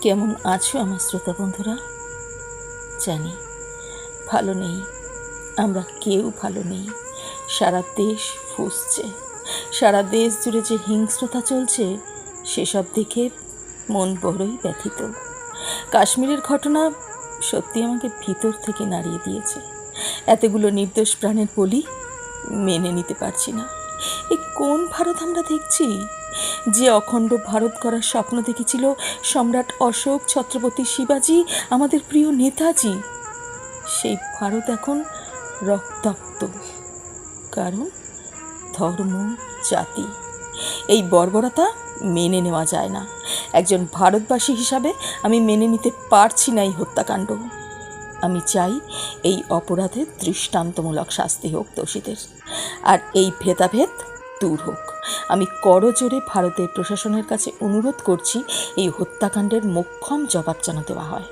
কেমন আছো আমার শ্রোতা বন্ধুরা? জানি, ভালো নেই। আমরা কেউ ভালো নেই। সারা দেশ ফুসছে। সারা দেশ জুড়ে যে হিংস্রতা চলছে, সেসব দেখে মন বড়ই ব্যথিত। কাশ্মীরের ঘটনা সত্যি আমাকে ভিতর থেকে নাড়িয়ে দিয়েছে। এতগুলো নির্দোষ প্রাণের বলি মেনে নিতে পারছি না। এ কোন ভারত আমরা দেখছি? যে অখণ্ড ভারত করার স্বপ্ন দেখেছিল সম্রাট অশোক ছত্রপতি শিবাজি, আমাদের প্রিয় নেতাজি। সেই ভারত এখন রক্তাক্ত। কারণ ধর্ম, জাতি, এই বর্বরতা মেনে নেওয়া যায় না। একজন ভারতবাসী হিসাবে আমি মেনে নিতে পারছি না এই হত্যাকাণ্ড। আমি চাই এই অপরাধের দৃষ্টান্তমূলক শাস্তি হোক দোষীদের। আর এই ভেদাভেদ দূর হোক। আমি করজোরে ভারতের প্রশাসনের কাছে অনুরোধ করছি এই হত্যাকাণ্ডের মোক্ষম জবাব যেন দেওয়া হয়।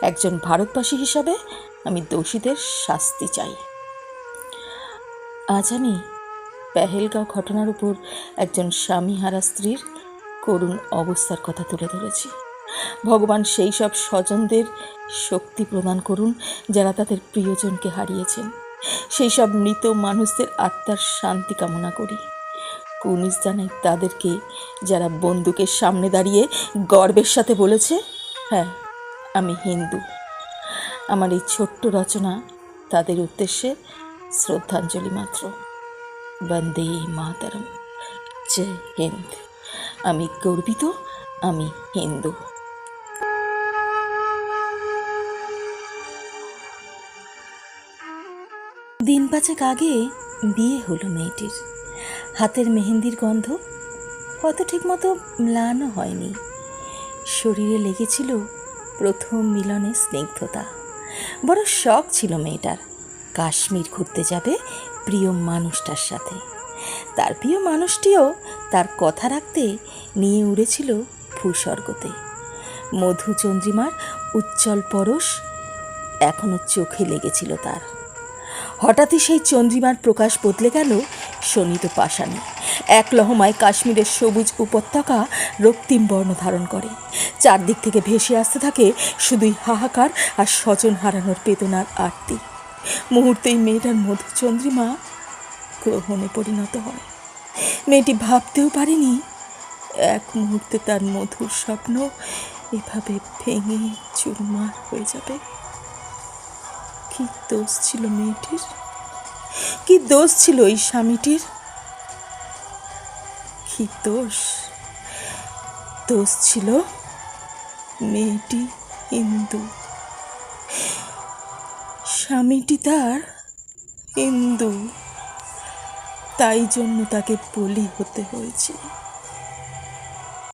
একজন ভারতবাসী হিসাবে আমি দোষীদের শাস্তি চাই। আজ আমি পেহেলগাঁও ঘটনার উপর একজন স্বামীহারা স্ত্রীর করুণ অবস্থার কথা তুলে ধরেছি। ভগবান সেই সব স্বজনদের শক্তি প্রদান করুন যারা তাদের প্রিয়জনকে হারিয়েছেন। সেই সব মৃত মানুষদের আত্মার শান্তি কামনা করি। কুনিস জানাই তাদেরকে, যারা বন্দুকের সামনে দাঁড়িয়ে গর্বের সাথে বলেছে হ্যাঁ আমি হিন্দু। আমার এই ছোট্ট রচনা তাদের উদ্দেশ্যে শ্রদ্ধাঞ্জলি মাত্র। বন্দে মাতারম। জয় হিন্দ। আমি গর্বিত, আমি হিন্দু। দিন পাঁচেক আগে বিয়ে হলো মেয়েটির। হাতের মেহেন্দির গন্ধ হয়তো ঠিকমতো ম্লানও হয়নি। শরীরে লেগেছিল প্রথম মিলনে স্নিগ্ধতা। বড় শখ ছিল মেয়েটার। কাশ্মীর ঘুরতে যাবে প্রিয় মানুষটার সাথে। তার প্রিয় মানুষটিও তার কথা রাখতে নিয়ে উড়েছিল ভূস্বর্গতে। মধুচন্দ্রিমার উজ্জ্বল পরশ এখনও চোখে লেগেছিল তার। হঠাৎই সেই চন্দ্রিমার প্রকাশ বদলে গেল শোনিত পাষাণে। এক লহমায় কাশ্মীরের সবুজ উপত্যকা রক্তিম বর্ণ ধারণ করে। চারদিক থেকে ভেসে আসতে থাকে শুধুই হাহাকার আর স্বজন হারানোর বেদনার আরতি। মুহূর্তেই মেয়েটার মধু চন্দ্রিমা গ্রহণে পরিণত হয়। মেয়েটি ভাবতেও পারেনি, এক মুহূর্তে তার মধুর স্বপ্ন এভাবে ভেঙে চুরমার হয়ে যাবে। কি দোষ ছিল মেয়েটির? কি দোষ ছিল এই স্বামীটির? কি দোষ? দোষ ছিল মেয়েটি হিন্দু স্বামীটি তার হিন্দু তাই জন্য তাকে বলি হতে হয়েছে।